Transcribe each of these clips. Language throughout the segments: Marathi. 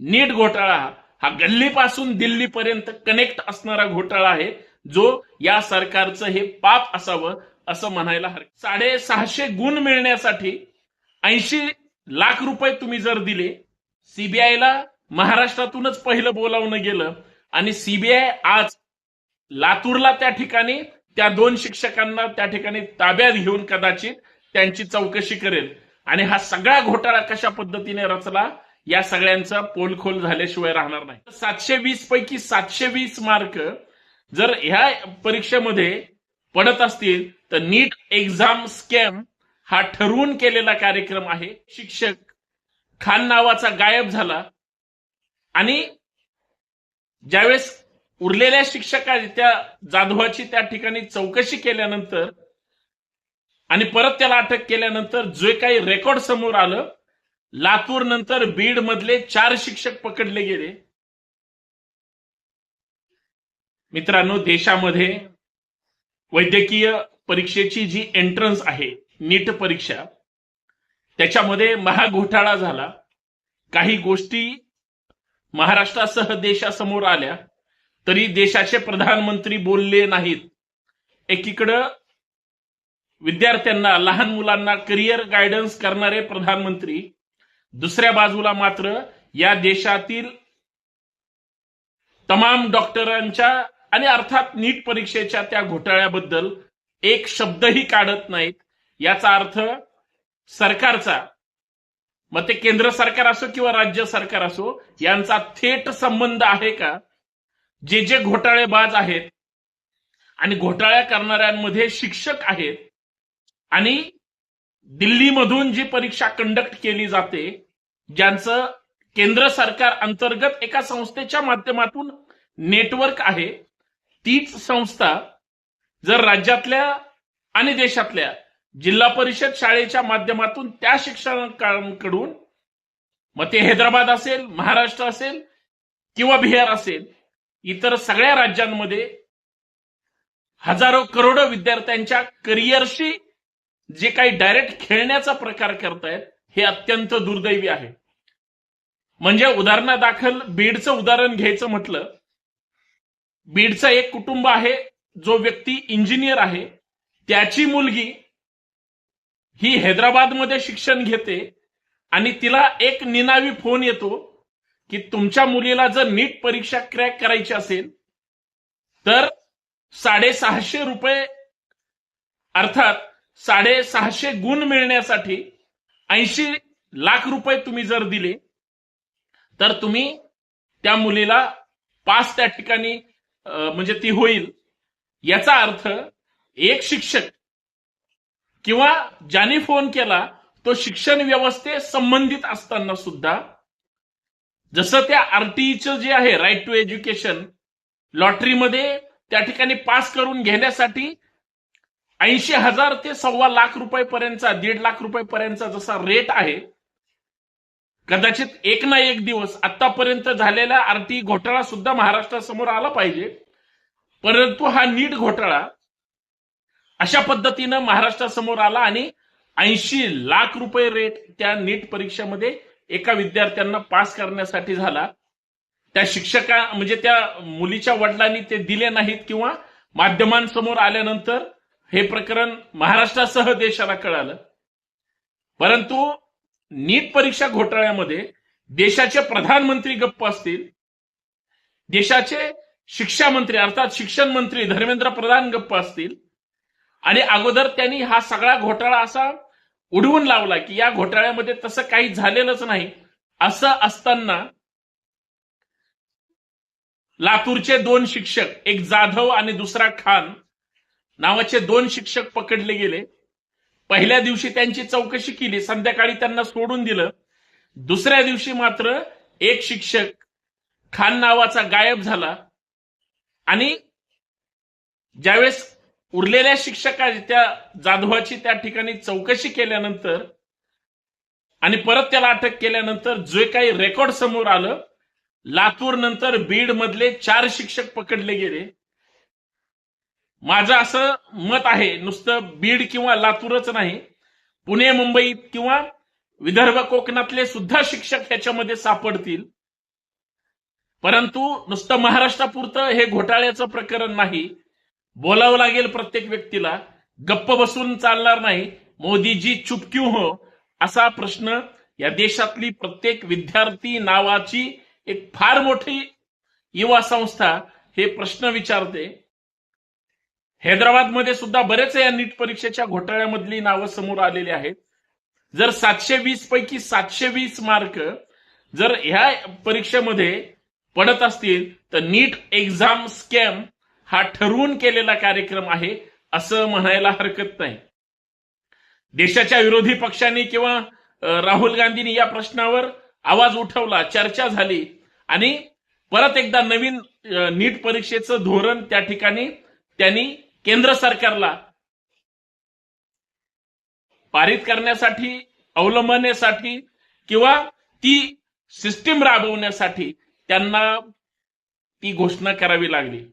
नीट घोटाळा हा गल्लीपासून दिल्लीपर्यंत कनेक्ट असणारा घोटाळा आहे जो या सरकारचं हे पाप असावं असं म्हणायला हरकत साडेसहाशे गुण मिळण्यासाठी ऐंशी लाख रुपये तुम्ही जर दिले सीबीआयला महाराष्ट्रातूनच पहिलं बोलावणं गेलं आणि सीबीआय आज लातूरला त्या ठिकाणी त्या दोन शिक्षकांना त्या ठिकाणी ताब्यात घेऊन कदाचित त्यांची चौकशी करेल. आणि हा सगळा घोटाळा कशा पद्धतीने रचला या सगळ्यांचा पोलखोल झाल्याशिवाय राहणार नाही. सातशे वीस पैकी सातशे वीस मार्क जर ह्या परीक्षेमध्ये पडत असतील तर नीट एक्झाम स्कॅम हा ठरवून केलेला कार्यक्रम आहे. शिक्षक खान नावाचा गायब झाला. आणि ज्यावेळेस उरलेल्या शिक्षका त्या जाधवाची त्या ठिकाणी चौकशी केल्यानंतर आणि परत त्याला अटक केल्यानंतर जे काही रेकॉर्ड समोर आलं लातूर नंतर बीड मधले चार शिक्षक पकडले गेले. मित्रांनो देशामध्ये वैद्यकीय परीक्षेची जी एंट्रन्स आहे नीट परीक्षा त्याच्यामध्ये महाघोटाळा झाला. काही गोष्टी महाराष्ट्रासह देशासमोर आल्या तरी देशाचे प्रधानमंत्री बोलले नाहीत. एकीकडं विद्यार्थ्यांना लहान मुलांना करिअर गायडन्स करणारे प्रधानमंत्री दुसऱ्या बाजूला मात्र या देशातील तमाम डॉक्टरांच्या आणि अर्थात नीट परीक्षेच्या त्या घोटाळ्याबद्दल एक शब्दही काढत नाहीत. याचा अर्थ सरकारचा मग ते केंद्र सरकार असो किंवा राज्य सरकार असो यांचा थेट संबंध आहे का? जे जे घोटाळेबाज आहेत आणि घोटाळ्या करणाऱ्यांमध्ये शिक्षक आहेत आणि दिल्लीमधून जी परीक्षा कंडक्ट केली जाते ज्यांचं केंद्र सरकार अंतर्गत एका संस्थेच्या माध्यमातून नेटवर्क आहे तीच संस्था जर राज्यातल्या आणि देशातल्या जिल्हा परिषद शाळेच्या माध्यमातून त्या शिक्षकांकडून मग ते हैदराबाद असेल महाराष्ट्र असेल किंवा बिहार असेल इतर सगळ्या राज्यांमध्ये हजारो करोडो विद्यार्थ्यांच्या करिअरशी जे काही डायरेक्ट खेळण्याचा प्रकार करतायत हे अत्यंत दुर्दैवी आहे. म्हणजे उदाहरणादाखल बीडचं उदाहरण घ्यायचं म्हटलं बीडचं एक कुटुंब आहे जो व्यक्ती इंजिनियर आहे त्याची मुलगी ही हैदराबादमध्ये शिक्षण घेते आणि तिला एक निनावी फोन येतो की तुमच्या मुलीला जर नीट परीक्षा क्रॅक करायची असेल तर साडेसहाशे रुपये अर्थात साडेसहाशे गुण मिळण्यासाठी ऐंशी लाख रुपये तुम्ही जर दिले तर तुम्ही त्या मुलीला पास त्या ठिकाणी म्हणजे ती होईल. याचा अर्थ एक शिक्षक किंवा ज्याने फोन केला तो शिक्षण व्यवस्थे संबंधित असताना सुद्धा जसं त्या आरटीईचं जे आहे राईट टू एज्युकेशन लॉटरीमध्ये त्या ठिकाणी पास करून घेण्यासाठी ऐंशी हजार ते सव्वा लाख रुपयेपर्यंतचा दीड लाख रुपयेपर्यंतचा जसा रेट आहे कदाचित एक ना एक दिवस आतापर्यंत झालेला आरटी घोटाळा सुद्धा महाराष्ट्रासमोर आला पाहिजे. परंतु हा नीट घोटाळा अशा पद्धतीनं महाराष्ट्रासमोर आला आणि ऐंशी लाख रुपये रेट त्या नीट परीक्षेमध्ये एका विद्यार्थ्यांना पास करण्यासाठी झाला. त्या शिक्षका म्हणजे त्या मुलीच्या वडिलांनी ते दिले नाहीत किंवा माध्यमांसमोर आल्यानंतर हे प्रकरण महाराष्ट्रासह देशाला कळालं. परंतु नीट परीक्षा घोटाळ्यामध्ये देशाचे प्रधानमंत्री गप्प असतील देशाचे शिक्षा मंत्री अर्थात शिक्षण मंत्री धर्मेंद्र प्रधान गप्प असतील आणि अगोदर त्यांनी हा सगळा घोटाळा असा उडवून लावला की या घोटाळ्यामध्ये तसं काही झालेलंच नाही असं असताना लातूरचे दोन शिक्षक एक जाधव आणि दुसरा खान नावाचे दोन शिक्षक पकडले गेले. पहिल्या दिवशी त्यांची चौकशी केली. संध्याकाळी त्यांना सोडून दिलं. दुसऱ्या दिवशी मात्र एक शिक्षक खान नावाचा गायब झाला. आणि ज्यावेळेस उरलेल्या शिक्षका त्या जाधवाची त्या ठिकाणी चौकशी केल्यानंतर आणि परत त्याला अटक केल्यानंतर जे काही रेकॉर्ड समोर आलं लातूर नंतर बीड मधले चार शिक्षक पकडले गेले. माझं असं मत आहे नुसतं बीड किंवा लातूरच नाही पुणे मुंबईत किंवा विदर्भ कोकणातले सुद्धा शिक्षक ह्याच्यामध्ये सापडतील. परंतु नुसतं महाराष्ट्रापुरतं हे घोटाळ्याचं प्रकरण नाही. बोलावं लागेल प्रत्येक व्यक्तीला गप्प बसून चालणार नाही मोदीजी चुप क्यू हो असा प्रश्न या देशातली प्रत्येक विद्यार्थी नावाची एक फार मोठी युवा संस्था हे प्रश्न विचारते. हैदराबादमध्ये सुद्धा बरेच या नीट परीक्षेच्या घोटाळ्यामधली नावं समोर आलेली आहेत. जर सातशे वीस पैकी सातशे वीस मार्क जर ह्या परीक्षेमध्ये पडत असतील तर नीट एक्झाम स्कॅम हा ठरवून केलेला कार्यक्रम आहे असं म्हणायला हरकत नाही. देशाच्या विरोधी पक्षांनी किंवा राहुल गांधींनी या प्रश्नावर आवाज उठवला चर्चा झाली आणि परत एकदा नवीन नीट परीक्षेचं धोरण त्या ठिकाणी त्यांनी केंद्र सरकारला पारित करण्यासाठी अवलंबण्यासाठी किंवा ती सिस्टीम राबवण्यासाठी त्यांना ती घोषणा करावी लागली.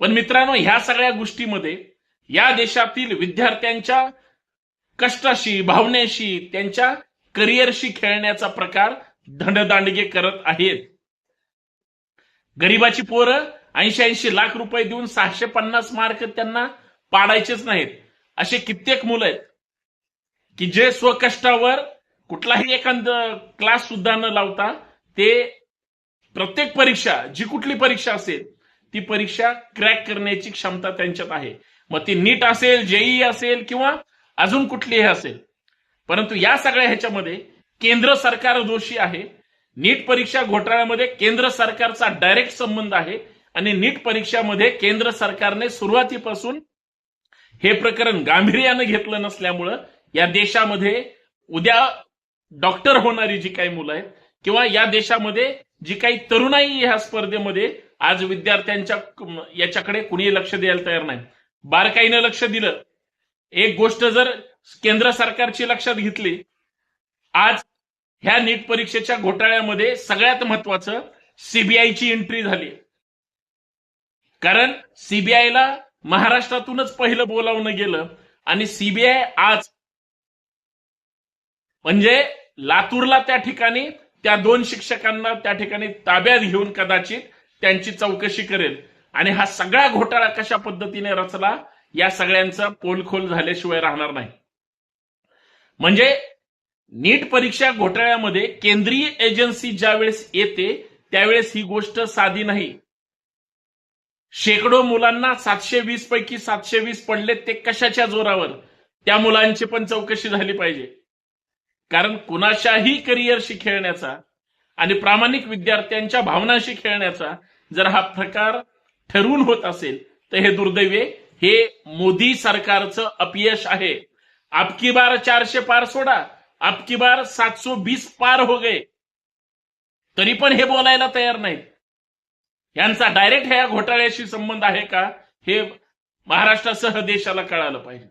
पण मित्रांनो ह्या सगळ्या गोष्टीमध्ये या देशातील विद्यार्थ्यांच्या कष्टाशी भावनेशी त्यांच्या करिअरशी खेळण्याचा प्रकार धंडदांडगे करत आहेत. गरीबाची पोरं ऐंशी ऐंशी लाख रुपये देऊन सहाशे पन्नास मार्क त्यांना पाडायचेच नाहीत. असे कित्येक मुलं आहेत. की जे स्वकष्टावर कुठलाही एखाद क्लास सुद्धा न लावता ते प्रत्येक परीक्षा जी कुठली परीक्षा असेल ती परीक्षा क्रॅक करण्याची क्षमता त्यांच्यात आहे. मग ती नीट असेल जेई असेल किंवा अजून कुठलीही असेल. परंतु या सगळ्या ह्याच्यामध्ये केंद्र सरकार दोषी आहे. नीट परीक्षा घोटाळ्यामध्ये केंद्र सरकारचा डायरेक्ट संबंध आहे. आणि नीट परीक्षामध्ये केंद्र सरकारने सुरुवातीपासून हे प्रकरण गांभीर्यानं घेतलं नसल्यामुळं या देशामध्ये उद्या डॉक्टर होणारी जी काही मुलं आहेत किंवा या देशामध्ये जी काही तरुणाई ह्या स्पर्धेमध्ये आज विद्यार्थ्यांच्या याच्याकडे कुणी लक्ष द्यायला तयार नाही बारकाईनं लक्ष दिलं. एक गोष्ट जर केंद्र सरकारची लक्षात घेतली आज ह्या नीट परीक्षेच्या घोटाळ्यामध्ये सगळ्यात महत्वाचं सीबीआयची एंट्री झाली कारण सीबीआयला महाराष्ट्रातूनच पहिलं बोलावणं गेलं आणि सीबीआय आज म्हणजे लातूरला त्या ठिकाणी त्या दोन शिक्षकांना त्या ठिकाणी ताब्यात घेऊन कदाचित त्यांची चौकशी करेल. आणि हा सगळा घोटाळा कशा पद्धतीने रचला या सगळ्यांचा पोलखोल झाल्याशिवाय राहणार नाही. म्हणजे नीट परीक्षा घोटाळ्यामध्ये केंद्रीय एजन्सी ज्यावेळेस येते त्यावेळेस ही गोष्ट साधी नाही. शेकडो मुलांना सातशे वीस पैकी सातशे वीस पडले ते कशाच्या जोरावर? त्या मुलांची पण चौकशी झाली पाहिजे. कारण कुणाच्याही करिअरशी खेळण्याचा आणि प्रामाणिक विद्यार्थ्यांच्या भावनाशी खेळण्याचा जर हा प्रकार ठरवून होत असेल तर हे दुर्दैवे हे मोदी सरकारचं अपयश आहे. आपकी बार चारशे पार सोडा. आपकी बार सातशे बीस पार हो गए. तरी पण हे बोलायला तयार नाहीत. यांचा डायरेक्ट ह्या घोटाळ्याशी संबंध आहे का? हे महाराष्ट्रासह देशाला कळालं पाहिजे.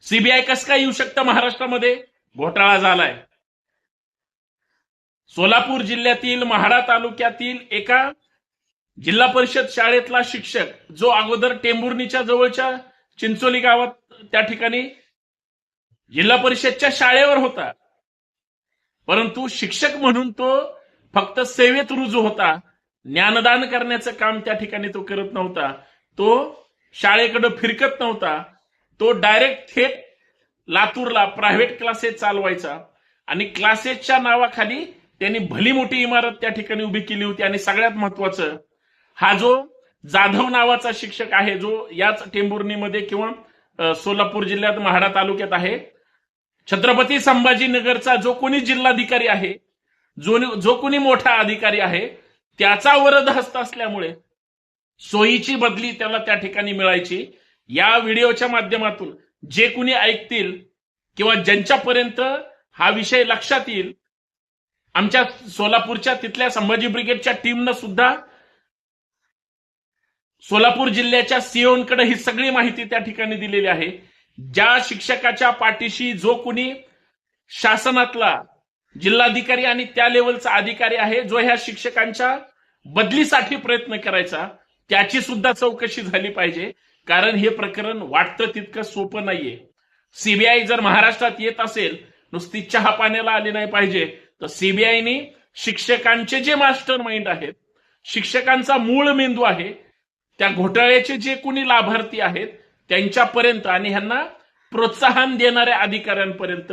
सीबीआय कस काय येऊ शकतं महाराष्ट्रामध्ये? घोटाळा झालाय. सोलापूर जिल्ह्यातील महाडा तालुक्यातील एका जिल्हा परिषद शाळेतला शिक्षक जो अगोदर टेंभुर्णीच्या जवळच्या चिंचोली गावात त्या ठिकाणी जिल्हा परिषदच्या शाळेवर होता. परंतु शिक्षक म्हणून तो फक्त सेवेत रुजू होता. ज्ञानदान करण्याचं काम त्या ठिकाणी तो करत नव्हता. तो शाळेकडे फिरकत नव्हता. तो डायरेक्ट थेट लातूरला प्रायव्हेट क्लासेस चालवायचा. आणि क्लासेसच्या नावाखाली त्यांनी भली मोठी इमारत त्या ठिकाणी उभी केली होती आणि सगळ्यात महत्वाचं हा जो जाधव नावाचा शिक्षक आहे जो याच टेंभुर्णीमध्ये किंवा सोलापूर जिल्ह्यात महाडा तालुक्यात आहे. छत्रपती संभाजीनगरचा जो कोणी जिल्हाधिकारी आहे जो जो कोणी मोठा अधिकारी आहे त्याचा वरद हस्त असल्यामुळे सोयीची बदली त्याला त्या ठिकाणी मिळायची. या व्हिडिओच्या माध्यमातून जे कुणी ऐकतील किंवा ज्यांच्यापर्यंत हा विषय लक्षात येईल आमच्या सोलापूरच्या तिथल्या संभाजी ब्रिगेडच्या टीमनं सुद्धा सोलापूर जिल्ह्याच्या सीओनकडे ही सगळी माहिती त्या ठिकाणी दिलेली आहे. ज्या शिक्षकाच्या पाठीशी जो कुणी शासनातला जिल्हाधिकारी आणि त्या लेवलचा अधिकारी आहे जो ह्या शिक्षकांच्या बदलीसाठी प्रयत्न करायचा त्याची सुद्धा चौकशी झाली पाहिजे. कारण हे प्रकरण वाटतं तितकं सोपं नाहीये. सीबीआय जर महाराष्ट्रात येत असेल नुसती चहा पाण्याला आली नाही पाहिजे तर सीबीआयनी शिक्षकांचे जे मास्टर माइंड आहेत शिक्षकांचा मूळ मेंदू आहे त्या घोटाळ्याचे जे कोणी लाभार्थी आहेत त्यांच्यापर्यंत आणि ह्यांना प्रोत्साहन देणाऱ्या अधिकाऱ्यांपर्यंत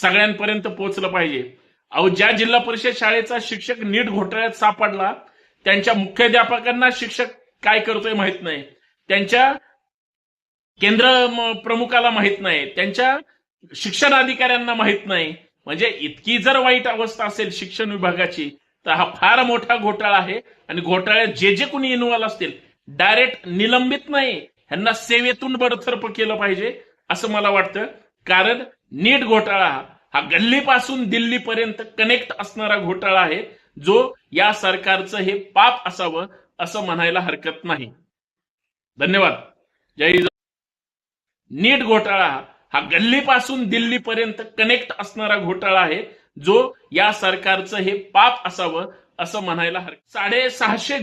सगळ्यांपर्यंत पोहोचलं पाहिजे. अहो ज्या जिल्हा परिषद शाळेचा शिक्षक नीट घोटाळ्यात सापडला त्यांच्या मुख्याध्यापकांना शिक्षक काय करतोय माहीत नाही. त्यांच्या केंद्र प्रमुखाला माहीत नाही. त्यांच्या शिक्षण अधिकाऱ्यांना माहीत नाही. म्हणजे इतकी जर वाईट अवस्था असेल शिक्षण विभागाची तर हा फार मोठा घोटाळा आहे. आणि घोटाळ्यात जे जे कोणी इन्व्हॉल्व असतील डायरेक्ट निलंबित नाही. ह्यांना सेवेतून बडतर्फ केलं पाहिजे असं मला वाटतं. कारण नीट घोटाळा हा गल्लीपासून दिल्लीपर्यंत कनेक्ट असणारा घोटाळा आहे जो या सरकारचं हे पाप असावं असं म्हणायला हरकत नाही. धन्यवाद. जय नीट घोटाळा हा गल्लीपासून दिल्लीपर्यंत कनेक्ट असणारा घोटाळा आहे जो या सरकारचं हे पाप असावं असं म्हणायला हरकत साडेसहाशे